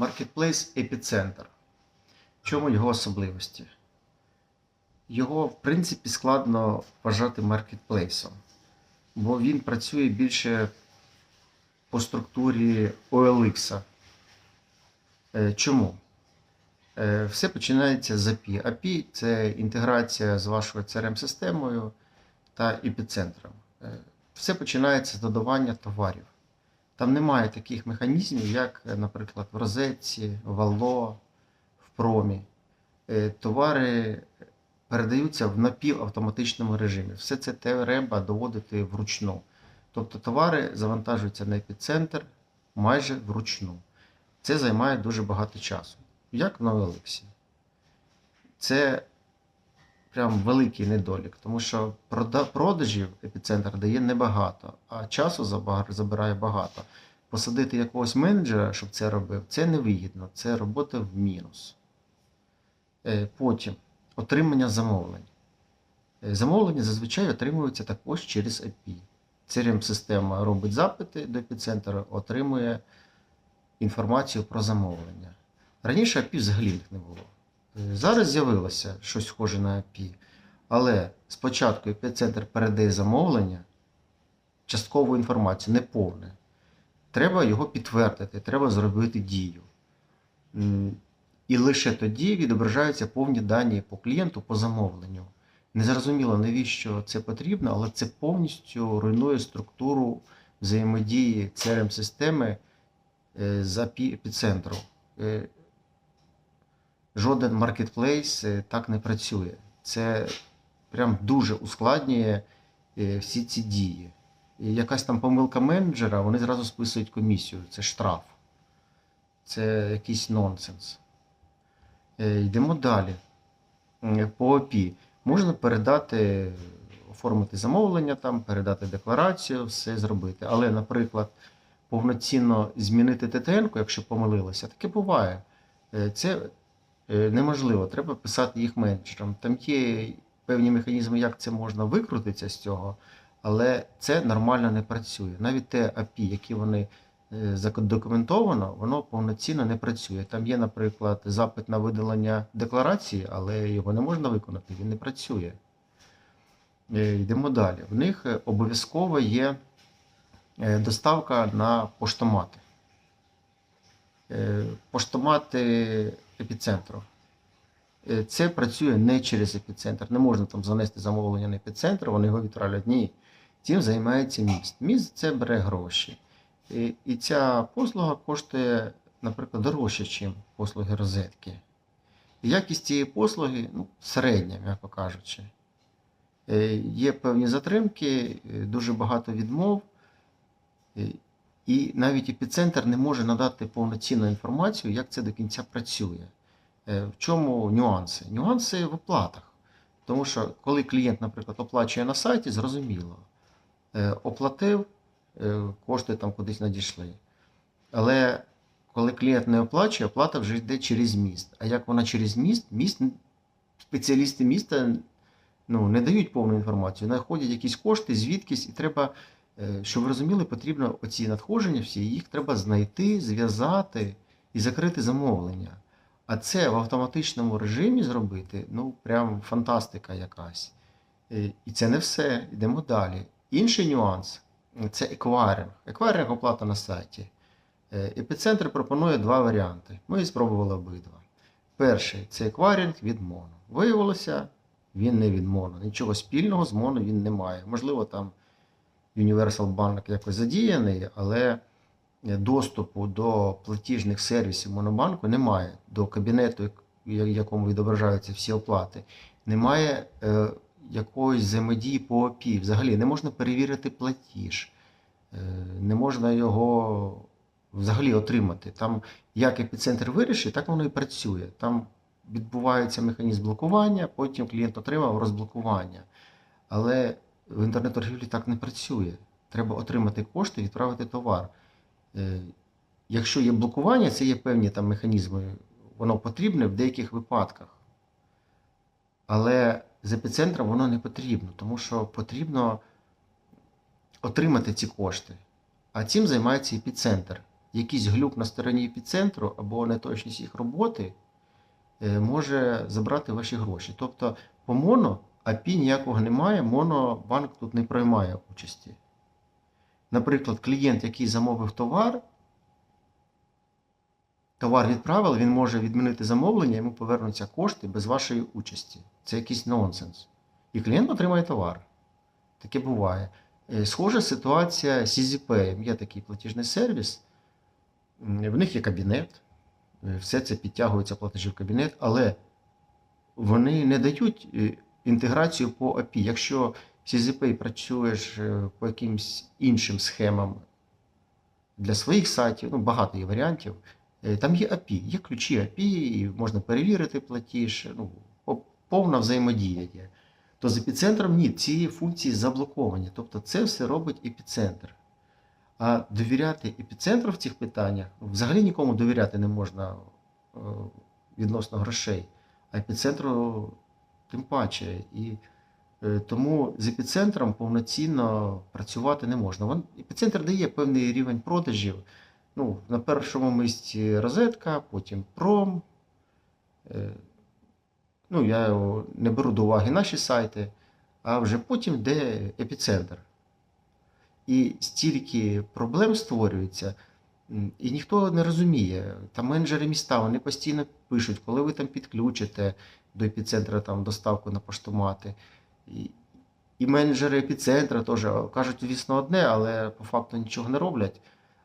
Marketplace Епіцентр. В чому його особливості? Його, в принципі, складно вважати маркетплейсом, бо він працює більше по структурі OLX. Е, Чому? Е, Все починається з API. API – це інтеграція з вашою CRM-системою та епіцентром. Е, Все починається з додавання товарів. Там немає таких механізмів, як, е, наприклад, в розетці, в Алло, в промі. Е, Товари передаються в напівавтоматичному режимі. Все це треба доводити вручну. Тобто товари завантажуються на епіцентр майже вручну. Це займає дуже багато часу. Як в Новелексі. Це прям великий недолік, тому що продажів епіцентр дає небагато, а часу забирає багато. Посадити якогось менеджера, щоб це робив, це невигідно, це робота в мінус. Е, Потім отримання замовлень. Е, Замовлення зазвичай отримуються також через API. CRM-система робить запити до епіцентру, отримує інформацію про замовлення. Раніше API взагалі їх не було. Е, Зараз з'явилося щось схоже на API, але спочатку епіцентр передає замовлення, часткову інформацію, не повне. Треба його підтвердити, треба зробити дію. І лише тоді відображаються повні дані по клієнту по замовленню. Незрозуміло, навіщо це потрібно, але це повністю руйнує структуру взаємодії CRM-системи е, з API епіцентру. Жоден маркетплейс е, так не працює. Це прям дуже ускладнює е, всі ці дії. І якась там помилка менеджера, вони зразу списують комісію. Це штраф. Це якийсь нонсенс. Е, Йдемо далі. По ОПІ можна передати, оформити замовлення, там, передати декларацію, все зробити. Але, наприклад, повноцінно змінити ТТН, якщо помилилося, таке буває. Це неможливо, треба писати їх менеджерам. Там є певні механізми, як це можна викрутитися з цього, але це нормально не працює. Навіть те API, які вони е, задокументовано, воно повноцінно не працює. Там є, наприклад, запит на видалення декларації, але його не можна виконати, він не працює. Е, Йдемо далі. В них е, обов'язково є е, доставка на поштомати. Е, Поштомати епіцентру. Е, Це працює не через епіцентр. Не можна там занести замовлення на епіцентр, вони його відправлять. Ні. Цим займається міст. Міст це бере гроші. І, і ця послуга коштує, наприклад, дорожче, ніж послуги розетки. І якість цієї послуги ну, середня, м'яко кажучи. Е, Є певні затримки, дуже багато відмов. І навіть епіцентр не може надати повноцінну інформацію, як це до кінця працює. Е, В чому нюанси? Нюанси в оплатах. Тому що коли клієнт, наприклад, оплачує на сайті, зрозуміло, Е, оплатив, е, кошти там кудись надійшли. Але коли клієнт не оплачує, оплата вже йде через міст. А як вона через міст, міст спеціалісти міста ну, не дають повну інформацію, знаходять якісь кошти, звідкись, і треба, щоб ви розуміли, потрібно оці надходження всі, їх треба знайти, зв'язати і закрити замовлення. А це в автоматичному режимі зробити, ну, прям фантастика якась. Е, І це не все. Йдемо далі. Інший нюанс це еквайринг. Еквайринг оплата на сайті. Е, Епіцентр пропонує два варіанти. Ми спробували обидва. Перший це еквайринг від Моно. Виявилося, він не від Моно. Нічого спільного з Моно він не має. Можливо, там Universal Bank якось задіяний, але доступу до платіжних сервісів Монобанку немає. До кабінету, в якому відображаються всі оплати. Немає е, якоїсь взаємодії по ОПІ. Взагалі не можна перевірити платіж, е, не можна його взагалі отримати. Там як епіцентр вирішить, так воно і працює. Там відбувається механізм блокування, потім клієнт отримав розблокування. Але в інтернет-торгівлі так не працює. Треба отримати кошти і відправити товар. Е, Якщо є блокування, це є певні там механізми, воно потрібне в деяких випадках. Але з епіцентром воно не потрібно, тому що потрібно отримати ці кошти. А цим займається епіцентр. якийсь глюк на стороні епіцентру або неточність їх роботи е, може забрати ваші гроші. Тобто по моно API ніякого немає, монобанк тут не приймає участі. Наприклад, клієнт, який замовив товар, товар відправили, він може відмінити замовлення, йому повернуться кошти без вашої участі. Це якийсь нонсенс. І клієнт отримає товар. Таке буває. Е, Схожа ситуація з EasyPay. Є такий платіжний сервіс. В них є кабінет, е, все це підтягується платежі в кабінет, але вони не дають е, інтеграцію по API. Якщо EasyPay працюєш е, по якимсь іншим схемам для своїх сайтів, ну багато є варіантів. е, Там є API, є ключі API, можна перевірити платіж, ну, повна взаємодія є. То з епіцентром ні, ці функції заблоковані. Тобто це все робить епіцентр. А довіряти епіцентру в цих питаннях взагалі нікому довіряти не можна е, відносно грошей, а епіцентру тим паче. І е, тому з епіцентром повноцінно працювати не можна. Епіцентр дає певний рівень продажів. Ну, на першому місці розетка, потім пром. Е, Ну, я не беру до уваги наші сайти, а вже потім йде епіцентр. І стільки проблем створюється, і ніхто не розуміє. Там менеджери міста вони постійно пишуть, коли ви там підключите до епіцентра там, доставку на поштомати. І, менеджери епіцентра теж кажуть, звісно, одне, але по факту нічого не роблять.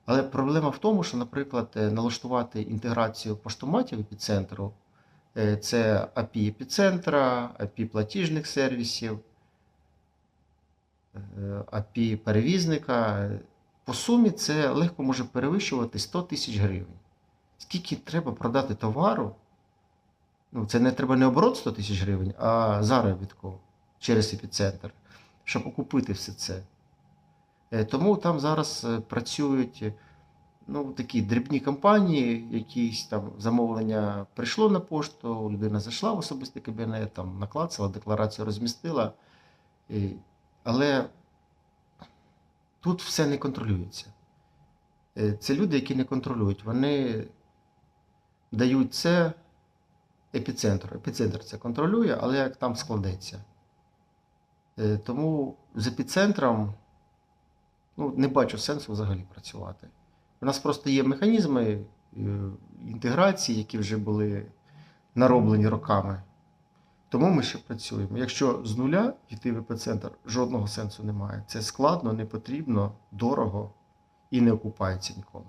Але проблема в тому, що, наприклад, е, налаштувати інтеграцію поштоматів епіцентру, е, це API епіцентра, API платіжних сервісів, е, API перевізника. По сумі це легко може перевищувати 100 тисяч гривень. Скільки треба продати товару? Ну, це не треба не оборот 100 тисяч гривень, а заробітку через епіцентр, щоб окупити все це. Е, Тому там зараз е, працюють е, ну, такі дрібні компанії, якісь там замовлення прийшло на пошту, людина зайшла в особистий кабінет, там наклацала, декларацію розмістила. Але тут все не контролюється. Е, Це люди, які не контролюють. Вони дають це епіцентру. Епіцентр це контролює, але як там складеться. Е, Тому з епіцентром ну, не бачу сенсу взагалі працювати. У нас просто є механізми е, інтеграції, які вже були нароблені роками. Тому ми ще працюємо. Якщо з нуля йти в епіцентр, жодного сенсу немає. Це складно, не потрібно, дорого і не окупається ніколи.